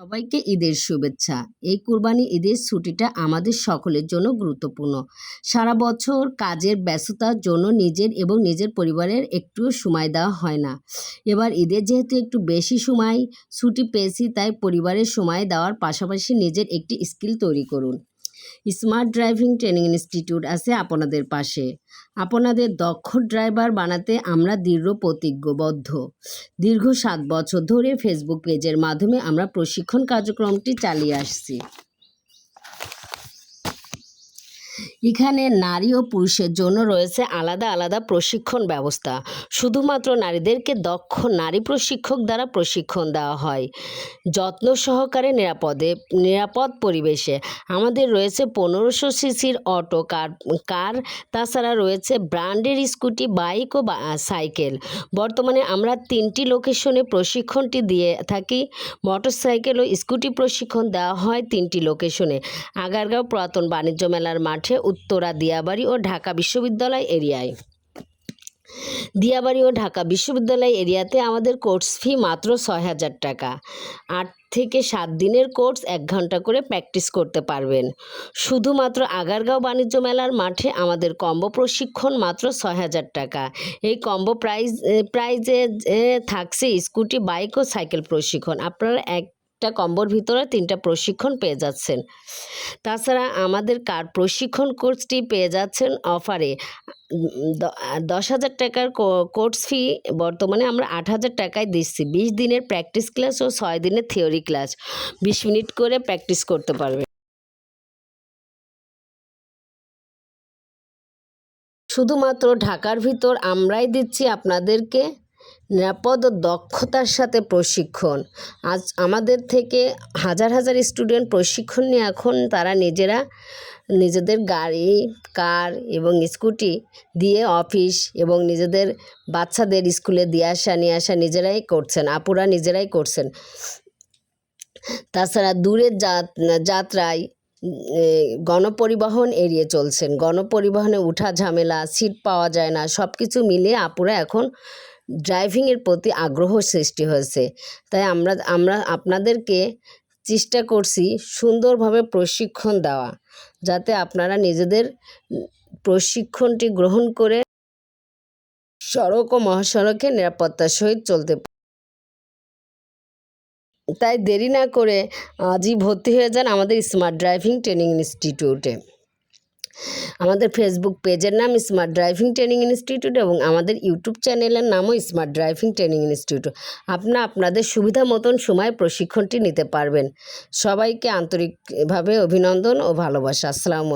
সবাইকে ঈদের শুভেচ্ছা। এই কুরবানি ঈদের ছুটিটা আমাদের সকলের জন্য গুরুত্বপূর্ণ। সারা বছর কাজের ব্যস্ততার জন্য নিজের এবং নিজের পরিবারের একটুও সময় দেওয়া হয় না। এবার ঈদের যেহেতু একটু বেশি সময় ছুটি পেয়েছি, তাই পরিবারের সময় দেওয়ার পাশাপাশি নিজের একটি স্কিল তৈরি করুন। স্মার্ট ড্রাইভিং ট্রেনিং ইনস্টিটিউট আছে আপনাদের পাশে। আপনাদের দক্ষ ড্রাইভার বানাতে আমরা দৃঢ় প্রতিজ্ঞবদ্ধ। দীর্ঘ সাত বছর ধরে ফেসবুক পেজের মাধ্যমে আমরা প্রশিক্ষণ কার্যক্রমটি চালিয়ে আসছি। এখানে নারী ও পুরুষের জন্য রয়েছে আলাদা আলাদা প্রশিক্ষণ ব্যবস্থা। শুধুমাত্র নারীদেরকে দক্ষ নারী প্রশিক্ষক দ্বারা প্রশিক্ষণ দেওয়া হয়। যত্ন সহকারে নিরাপদে, নিরাপদ পরিবেশে। আমাদের রয়েছে পনেরোশো সিসির অটো কার কার, তাছাড়া রয়েছে ব্র্যান্ডের স্কুটি, বাইক ও সাইকেল। বর্তমানে আমরা তিনটি লোকেশনে প্রশিক্ষণটি দিয়ে থাকি। মোটরসাইকেল ও স্কুটি প্রশিক্ষণ দেওয়া হয় তিনটি লোকেশনে। আগারগাঁও পুরাতন বাণিজ্য মেলার মাঠে উত্তরা, দিয়াবাড়ি ও ঢাকা বিশ্ববিদ্যালয় এরিয়ায়। দিয়াবাড়ি ও ঢাকা বিশ্ববিদ্যালয় এরিয়াতে আমাদের কোর্স ফি মাত্র ছয় হাজার টাকা। আট থেকে সাত দিনের কোর্স এক ঘণ্টা করে প্র্যাকটিস করতে পারবেন। শুধুমাত্র আগারগাঁও বাণিজ্য মেলার মাঠে আমাদের কম্বো প্রশিক্ষণ মাত্র ছয় হাজার টাকা। এই কম্বো প্রাইজ প্রাইজে থাকছে স্কুটি, বাইক ও সাইকেল প্রশিক্ষণ। আপনারা একটা কম্বোর ভিতরে তিনটা প্রশিক্ষণ পেয়ে যাচ্ছেন। তাছাড়া আমাদের কার প্রশিক্ষণ কোর্সটি পেয়ে যাচ্ছেন অফারে। দশ হাজার টাকার কোর্স ফি বর্তমানে আমরা আট হাজার টাকায় দিচ্ছি। বিশ দিনের প্র্যাকটিস ক্লাস ও ছয় দিনের থিওরি ক্লাস। বিশ মিনিট করে প্র্যাকটিস করতে পারবে। শুধুমাত্র ঢাকার ভিতর আমরাই দিচ্ছি আপনাদেরকে। নিরাপদ ও দক্ষতার সাথে প্রশিক্ষণ। আজ আমাদের থেকে হাজার হাজার স্টুডেন্ট প্রশিক্ষণ নিয়ে এখন তারা নিজেরা নিজেদের গাড়ি, কার এবং স্কুটি দিয়ে অফিস এবং নিজেদের বাচ্চাদের স্কুলে দিয়ে আসা, নিয়ে আসা নিজেরাই করছেন, আপুরা নিজেরাই করছেন। তাছাড়া দূরের যাত- যাত্রায় গণপরিবহন এড়িয়ে চলছেন। গণপরিবহনে উঠা ঝামেলা, সিট পাওয়া যায় না সব কিছু মিলিয়ে আপুরা এখন ড্রাইভিংয়ের প্রতি আগ্রহ সৃষ্টি হয়েছে তাই আমরা আমরা আপনাদেরকে চেষ্টা করছি সুন্দরভাবে প্রশিক্ষণ দেওয়া, যাতে আপনারা নিজেদের প্রশিক্ষণটি গ্রহণ করে সড়ক ও মহাসড়কে নিরাপত্তার সহিত চলতে। তাই দেরি না করে আজই ভর্তি হয়ে যান আমাদের স্মার্ট ড্রাইভিং ট্রেনিং ইনস্টিটিউটে আমাদের ফেসবুক পেজের নাম স্মার্ট ড্রাইভিং ট্রেনিং ইনস্টিটিউট এবং আমাদের ইউটিউব চ্যানেলের নামও স্মার্ট ড্রাইভিং ট্রেনিং ইনস্টিটিউট আপনার আপনাদের সুবিধা মতন সময় প্রশিক্ষণটি নিতে পারবেন। সবাইকে আন্তরিকভাবে অভিনন্দন ও ভালোবাসা। আসসালামু